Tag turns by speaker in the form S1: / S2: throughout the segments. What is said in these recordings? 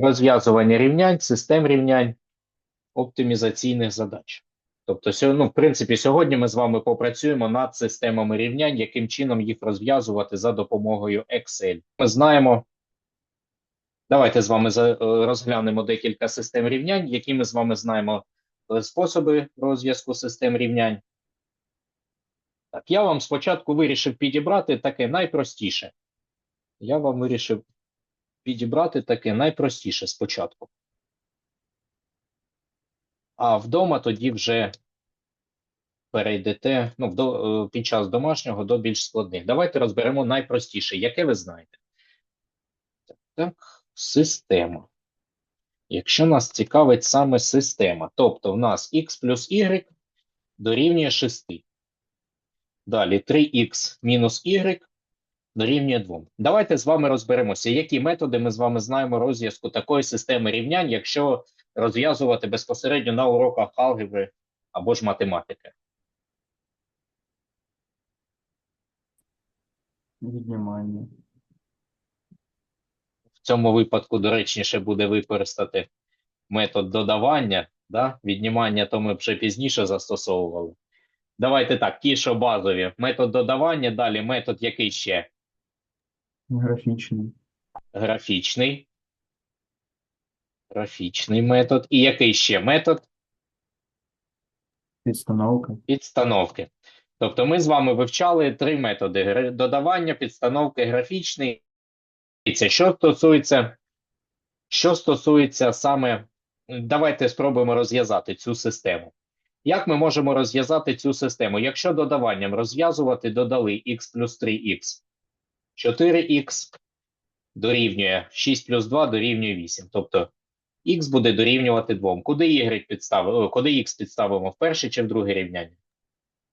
S1: розв'язування рівнянь, систем рівнянь, оптимізаційних задач. Тобто, ну, в принципі, сьогодні ми з вами попрацюємо над системами рівнянь, яким чином їх розв'язувати за допомогою Excel. Ми знаємо. Давайте з вами е, розглянемо декілька систем рівнянь, які ми з вами знаємо е, способи розв'язку систем рівнянь. Так, я вам спочатку вирішив підібрати таке найпростіше. Я вам вирішив підібрати таке найпростіше спочатку. А вдома тоді вже перейдете ну, вдо- е, під час домашнього до більш складних. Давайте розберемо найпростіше, яке ви знаєте. Так, так, система. Якщо нас цікавить саме система, тобто в нас x плюс y дорівнює 6. Далі 3х мінус y дорівнює 2. Давайте з вами розберемося, які методи ми з вами знаємо розв'язку такої системи рівнянь, якщо розв'язувати безпосередньо на уроках алгебри або ж математики.
S2: Віднімання.
S1: В цьому випадку доречніше буде використати метод додавання, да? віднімання, то ми вже пізніше застосовували. Давайте так, ті, що базові. Метод додавання, далі метод який ще?
S2: Графічний.
S1: Графічний. Графічний метод. І який ще метод?
S2: Підстановка.
S1: Підстановки. Тобто ми з вами вивчали три методи: додавання, підстановки, графічний. Що стосується, що стосується саме, давайте спробуємо розв'язати цю систему. Як ми можемо розв'язати цю систему? Якщо додаванням розв'язувати, додали x плюс 3x, 4x дорівнює 6 плюс 2 дорівнює 8. Тобто x буде дорівнювати 2. Куди y підставимо, куди x підставимо в перше чи в друге рівняння?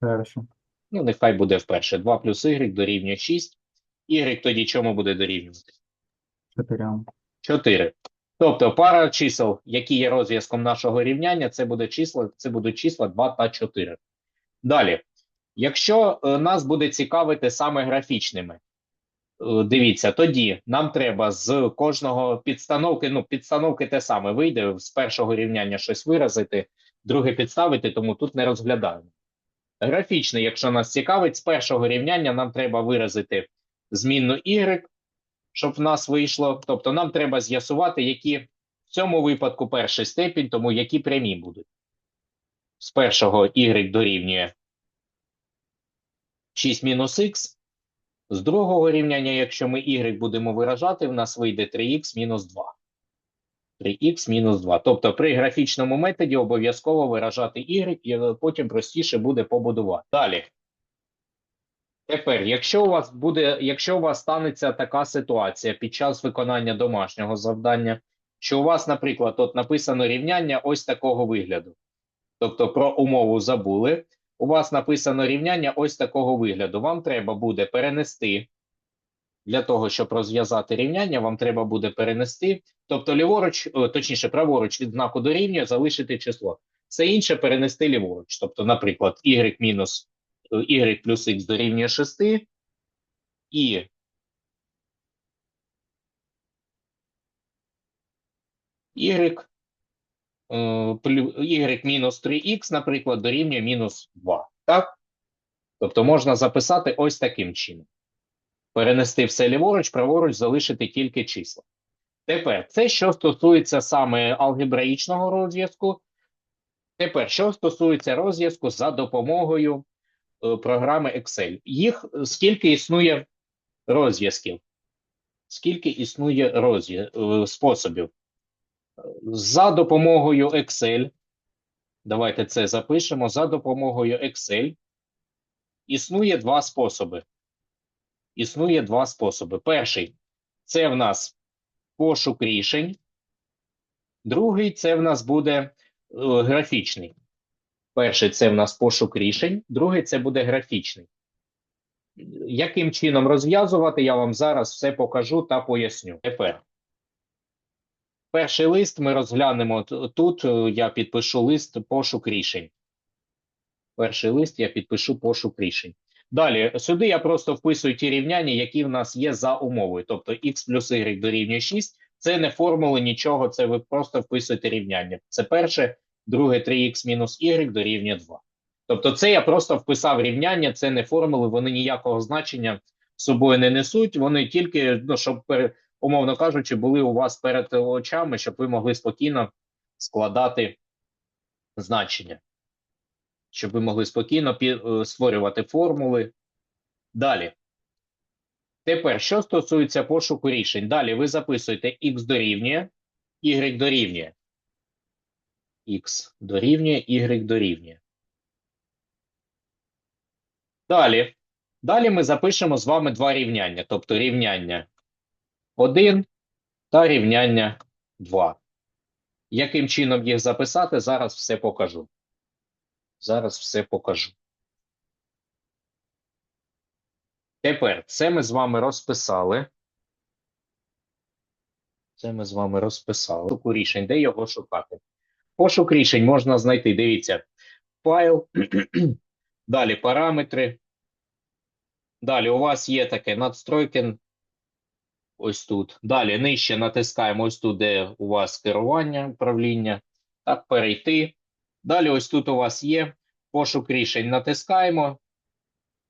S2: Перше.
S1: Ну, нехай буде вперше. 2 плюс y дорівнює 6. Y тоді чому буде дорівнювати?
S2: Чотирям.
S1: 4. Тобто пара чисел, які є розв'язком нашого рівняння, це буде числа, це будуть числа 2 та 4. Далі, якщо е, нас буде цікавити саме графічними, дивіться, тоді нам треба з кожного підстановки, ну, підстановки те саме вийде, з першого рівняння щось виразити, друге підставити, тому тут не розглядаємо. Графічний, якщо нас цікавить, з першого рівняння нам треба виразити змінну y, щоб в нас вийшло. Тобто нам треба з'ясувати, які в цьому випадку перший степінь, тому які прямі будуть. З першого y дорівнює 6 мінус х. З другого рівняння, якщо ми y будемо виражати, в нас вийде 3х мінус 2. 3х мінус 2. Тобто при графічному методі обов'язково виражати y, і потім простіше буде побудувати. Далі. Тепер, якщо у вас буде, якщо у вас станеться така ситуація під час виконання домашнього завдання, що у вас, наприклад, от написано рівняння ось такого вигляду. Тобто про умову забули. У вас написано рівняння ось такого вигляду. Вам треба буде перенести для того, щоб розв'язати рівняння, вам треба буде перенести, тобто ліворуч, точніше, праворуч від знаку дорівнює залишити число. Все інше перенести ліворуч. Тобто, наприклад, y мінус е, y плюс x дорівнює 6, і е, y мінус 3x, наприклад, дорівнює мінус 2. Так? Тобто можна записати ось таким чином. Перенести все ліворуч, праворуч залишити тільки числа. Тепер, це що стосується саме алгебраїчного розв'язку. Тепер, що стосується розв'язку за допомогою е, програми Excel. Їх е, скільки існує розв'язків? Скільки існує розв'я... е, способів? За допомогою Excel, давайте це запишемо. За допомогою Excel існує два способи. Існує два способи. Перший це в нас пошук рішень. Другий це в нас буде е, графічний. Перший це в нас пошук рішень, другий це буде графічний. Яким чином розв'язувати, я вам зараз все покажу та поясню. Тепер. Перший лист ми розглянемо тут. е, Я підпишу лист пошук рішень. Перший лист я підпишу пошук рішень. Далі, сюди я просто вписую ті рівняння, які в нас є за умовою. Тобто x плюс y дорівнює 6. Це не формули, нічого, це ви просто вписуєте рівняння. Це перше, друге 3х мінус y дорівнює 2. Тобто це я просто вписав рівняння, це не формули, вони ніякого значення собою не несуть, вони тільки, ну, щоб, умовно кажучи, були у вас перед очами, щоб ви могли спокійно складати значення. Щоб ви могли спокійно е, створювати формули. Далі. Тепер, що стосується пошуку рішень, далі ви записуєте x дорівнює, y дорівнює. x дорівнює, y дорівнює. Далі. Далі ми запишемо з вами два рівняння, тобто рівняння 1 та рівняння 2. Яким чином їх записати, зараз все покажу. Зараз все покажу. Тепер це ми з вами розписали. Це ми з вами розписали. Пошуку рішень, де його шукати? Пошук рішень можна знайти. Дивіться, файл, далі параметри. Далі у вас є таке надстройки. Ось тут. Далі нижче натискаємо ось тут, де у вас керування, управління. Так, перейти. Далі ось тут у вас є пошук рішень. Натискаємо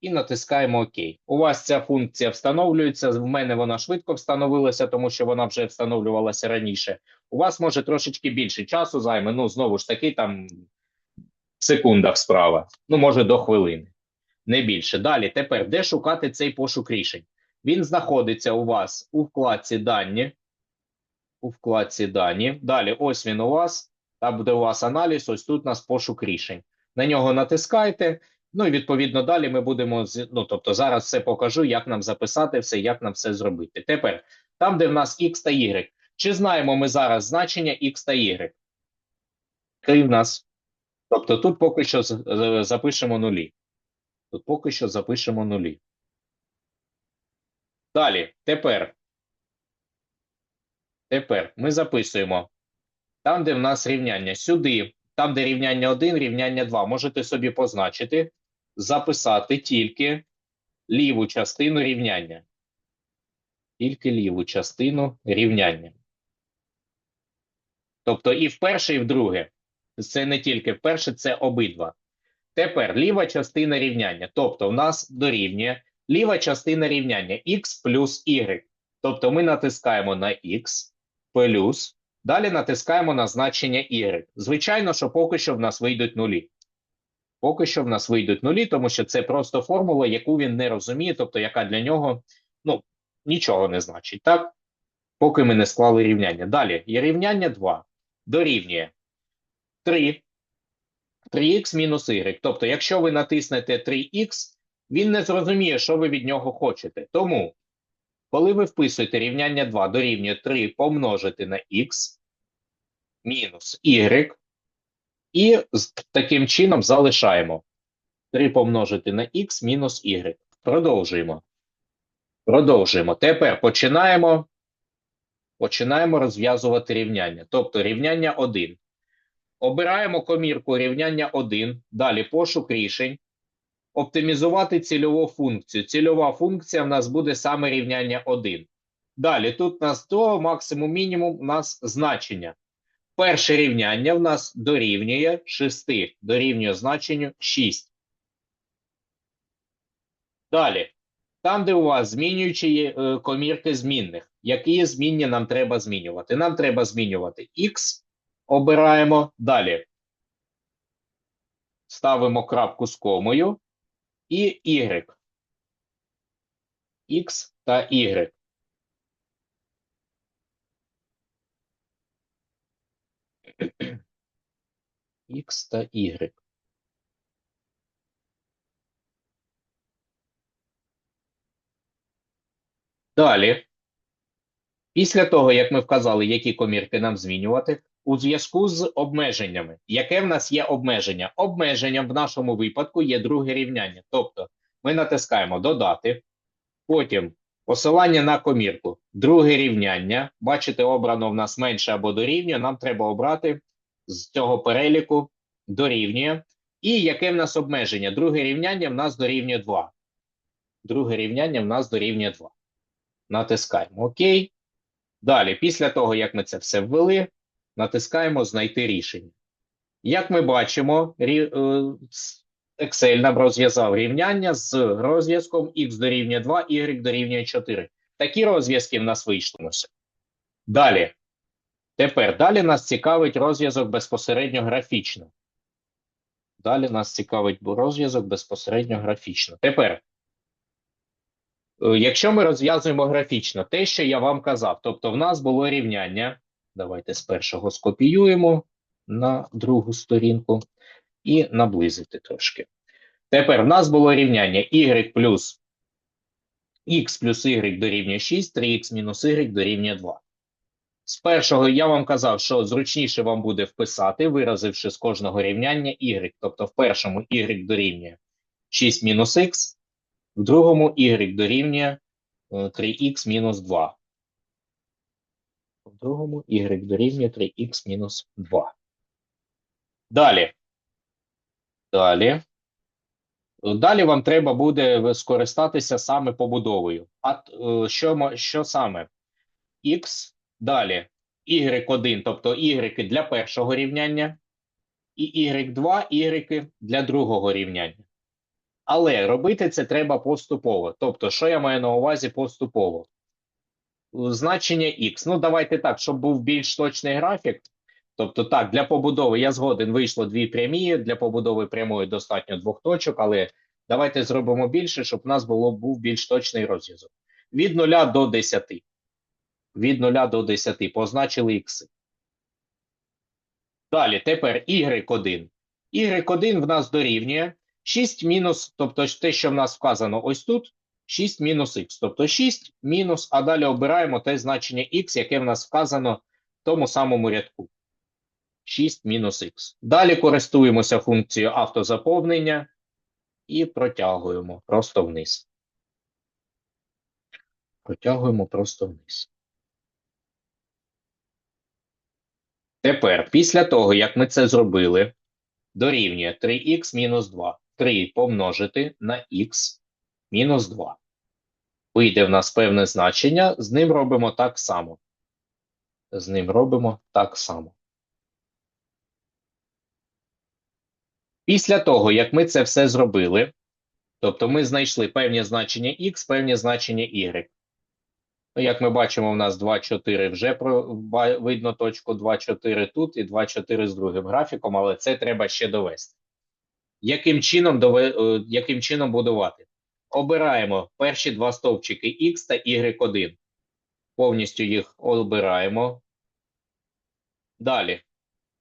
S1: і натискаємо ОК. У вас ця функція встановлюється. В мене вона швидко встановилася, тому що вона вже встановлювалася раніше. У вас може трошечки більше часу займе. Ну, знову ж таки, там в секундах справа. Ну, може, до хвилини. Не більше. Далі, тепер, де шукати цей пошук рішень? Він знаходиться у вас у вкладці дані. У вкладці дані. Далі, ось він у вас. Там буде у вас аналіз. Ось тут у нас пошук рішень. На нього натискайте. Ну і відповідно далі ми будемо ну, тобто зараз все покажу, як нам записати все, як нам все зробити. Тепер там, де в нас x та y. Чи знаємо ми зараз значення x та y? Які в нас. Тобто тут поки що запишемо нулі. Тут поки що запишемо нулі. Далі, тепер. Тепер ми записуємо там, де в нас рівняння. Сюди, там, де рівняння 1, рівняння 2. Можете собі позначити, записати тільки ліву частину рівняння. Тільки ліву частину рівняння. Тобто і в перше, і в друге. Це не тільки в перше, це обидва. Тепер ліва частина рівняння. Тобто в нас дорівнює ліва частина рівняння x плюс y. Тобто ми натискаємо на x плюс, далі натискаємо на значення y. Звичайно, що поки що в нас вийдуть нулі. Поки що в нас вийдуть нулі, тому що це просто формула, яку він не розуміє, тобто яка для нього ну, нічого не значить. Так? Поки ми не склали рівняння. Далі є рівняння 2 дорівнює 3 3х мінус y. Тобто, якщо ви натиснете 3х, він не зрозуміє, що ви від нього хочете. Тому, коли ви вписуєте рівняння 2 дорівнює 3 помножити на х мінус y, і таким чином залишаємо 3 помножити на х мінус y. Продовжуємо. Продовжуємо. Тепер починаємо, починаємо розв'язувати рівняння. Тобто рівняння 1. Обираємо комірку рівняння 1, далі пошук рішень, оптимізувати цільову функцію. Цільова функція в нас буде саме рівняння 1. Далі тут у нас до максимум мінімум у нас значення. Перше рівняння в нас дорівнює 6, дорівнює значенню 6. Далі, там, де у вас змінюючі е, комірки змінних, які змінні нам треба змінювати? Нам треба змінювати x, обираємо далі. Ставимо крапку з комою і y. X та y. X та y. Далі, після того, як ми вказали, які комірки нам змінювати, у зв'язку з обмеженнями. Яке в нас є обмеження? Обмеженням в нашому випадку є друге рівняння. Тобто ми натискаємо додати, потім посилання на комірку, друге рівняння. Бачите, обрано в нас менше або дорівнює. Нам треба обрати з цього переліку дорівнює. І яке в нас обмеження? Друге рівняння в нас дорівнює 2. Друге рівняння в нас дорівнює 2. Натискаємо ОК. Далі, після того, як ми це все ввели, натискаємо Знайти рішення. Як ми бачимо, е, Excel нам розв'язав рівняння з розв'язком x дорівнює 2, y дорівнює 4. Такі розв'язки в нас вийшли. Далі. Тепер далі нас цікавить розв'язок безпосередньо графічно. Далі нас цікавить розв'язок безпосередньо графічно. Тепер, е, якщо ми розв'язуємо графічно, те, що я вам казав, тобто в нас було рівняння. Давайте з першого скопіюємо на другу сторінку і наблизити трошки. Тепер в нас було рівняння y плюс x плюс y дорівнює 6, 3x мінус y дорівнює 2. З першого я вам казав, що зручніше вам буде вписати, виразивши з кожного рівняння y. Тобто в першому y дорівнює 6 мінус x, в другому y дорівнює е, 3x мінус 2. В другому y дорівнює 3x мінус 2. Далі. Далі. Далі вам треба буде скористатися саме побудовою. А е, що, що саме? X, далі y1, тобто y для першого рівняння, і y2, y для другого рівняння. Але робити це треба поступово. Тобто, що я маю на увазі поступово? Значення x. Ну, давайте так, щоб був більш точний графік. Тобто, так, для побудови я згоден, вийшло дві прямі. Для побудови прямої достатньо двох точок, але давайте зробимо більше, щоб у нас було, був більш точний розв'язок. Від 0 до 10. Від 0 до 10 позначили ікси. Далі, тепер y1. y1 в нас дорівнює 6 мінус, тобто те, що в нас вказано ось тут, 6 мінус х. Тобто 6 мінус, а далі обираємо те значення х, яке в нас вказано в тому самому рядку. 6 мінус х. Далі користуємося функцією автозаповнення і протягуємо просто вниз. Протягуємо просто вниз. Тепер, після того, як ми це зробили, дорівнює 3х мінус 2. 3 помножити на х мінус 2. Вийде в нас певне значення, з ним робимо так само. З ним робимо так само. Після того, як ми це все зробили, тобто ми знайшли певні значення x, певні значення y. Ну, як ми бачимо, у нас 2, 4 вже видно точку 2, 4 тут і 2, 4 з другим графіком, але це треба ще довести. Яким чином, дове, е, яким чином будувати? Обираємо перші два стовпчики x та y1. Повністю їх обираємо. Далі.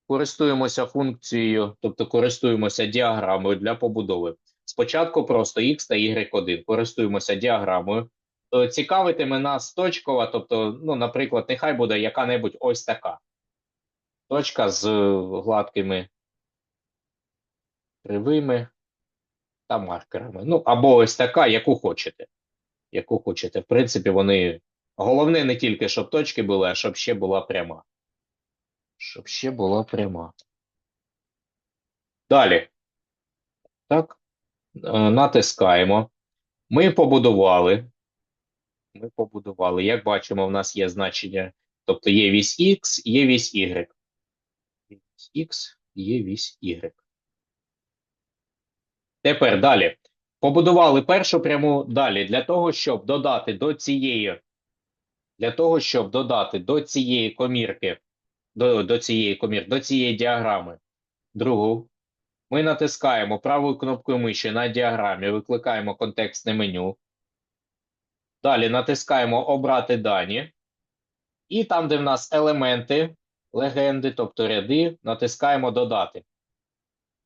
S1: Користуємося функцією, тобто користуємося діаграмою для побудови. Спочатку просто x та y1. Користуємося діаграмою. Е, Цікавитиме нас точкова, тобто, ну, наприклад, нехай буде яка-небудь ось така. Точка з е, гладкими кривими та маркерами. Ну, або ось така, яку хочете. Яку хочете. В принципі, вони. Головне не тільки, щоб точки були, а щоб ще була пряма. Щоб ще була пряма. Далі. Так. Е, Натискаємо. Ми побудували. Ми побудували. Як бачимо, в нас є значення. Тобто є вісь X, є вісь Y. Вісь X, є вісь Y. Тепер далі. Побудували першу пряму далі для того, щоб додати до цієї, для того, щоб додати до цієї комірки, до, до цієї комір, до цієї діаграми другу. Ми натискаємо правою кнопкою миші на діаграмі, викликаємо контекстне меню. Далі натискаємо Обрати дані. І там, де в нас елементи, легенди, тобто ряди, натискаємо Додати.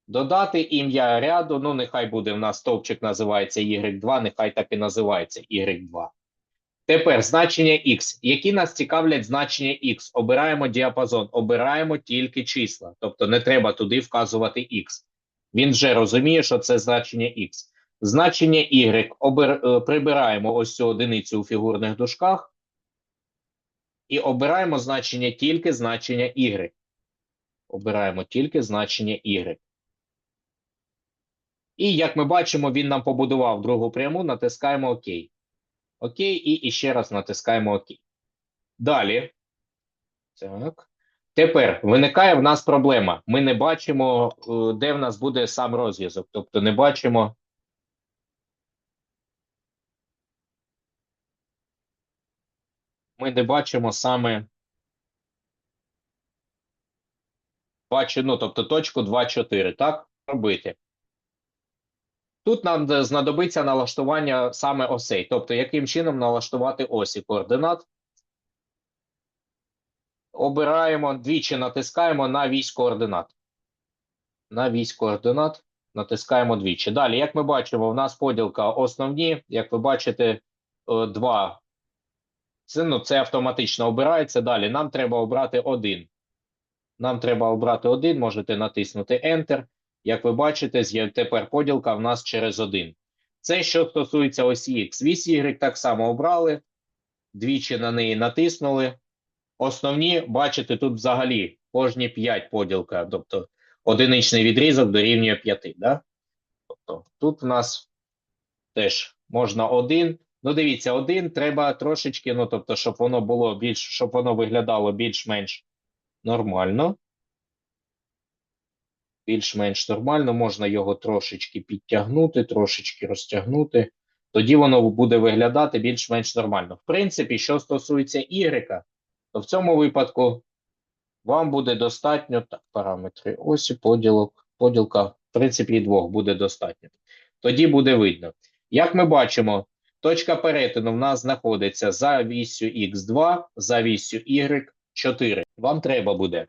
S1: Додати ім'я ряду, ну нехай буде в нас стовпчик називається Y2, нехай так і називається Y2. Тепер значення X. Які нас цікавлять значення X? Обираємо діапазон, обираємо тільки числа. Тобто не треба туди вказувати X. Він вже розуміє, що це значення X. Значення Y обер... е, прибираємо ось цю одиницю у фігурних дужках. І обираємо значення тільки значення Y. Обираємо тільки значення Y. І як ми бачимо, він нам побудував другу пряму, натискаємо ОК. ОК і, ще раз натискаємо ОК. Далі. Так. Тепер виникає в нас проблема. Ми не бачимо, е, де в нас буде сам розв'язок. Тобто не бачимо. Ми не бачимо саме. Бачу, ну, тобто точку 2,4, так? Робити. Тут нам знадобиться налаштування саме осей. Тобто, яким чином налаштувати осі координат. Обираємо, двічі натискаємо на вісь координат. На вісь координат натискаємо двічі. Далі, як ми бачимо, в нас поділка основні. Як ви бачите, е, два. Це, ну, це автоматично обирається. Далі нам треба обрати один. Нам треба обрати один, можете натиснути Enter. Як ви бачите, тепер поділка в нас через один. Це що стосується осі X. Вісь Y так само обрали, двічі на неї натиснули. Основні, бачите, тут взагалі кожні 5 поділка, тобто одиничний відрізок дорівнює 5. Да? Тобто тут в нас теж можна один. Ну, дивіться, один треба трошечки, ну тобто, щоб воно було більш, щоб воно виглядало більш-менш нормально. Більш-менш нормально, можна його трошечки підтягнути, трошечки розтягнути. Тоді воно буде виглядати більш-менш нормально. В принципі, що стосується Y, то в цьому випадку вам буде достатньо так, параметри осі, поділок, поділка, в принципі, і двох буде достатньо. Тоді буде видно. Як ми бачимо, точка перетину в нас знаходиться за вісю Х2, за вісю Y4. Вам треба буде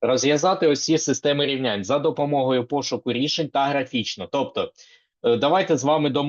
S1: розв'язати ось системи рівнянь за допомогою пошуку рішень та графічно. Тобто, е, давайте з вами домовимося.